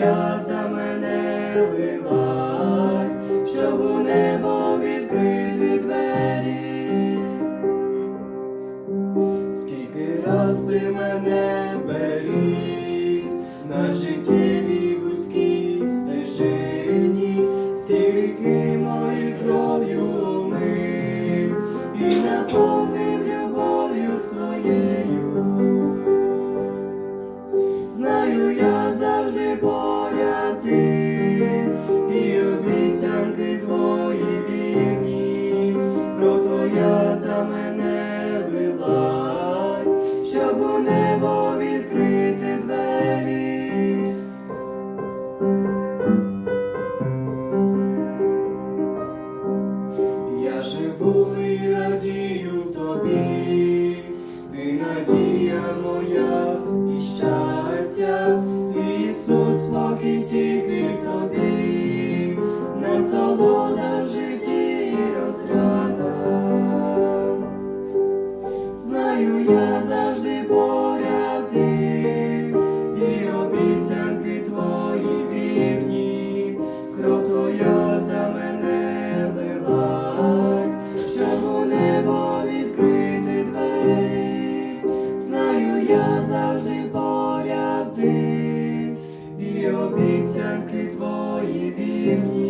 Твоя за мене лилась, щоб у небо відкрити двері, скільки раз ти мене береш. за мене лилась, щоб у небо відкрити двері. Я живу і радію тобі. обіцянки твої вірні.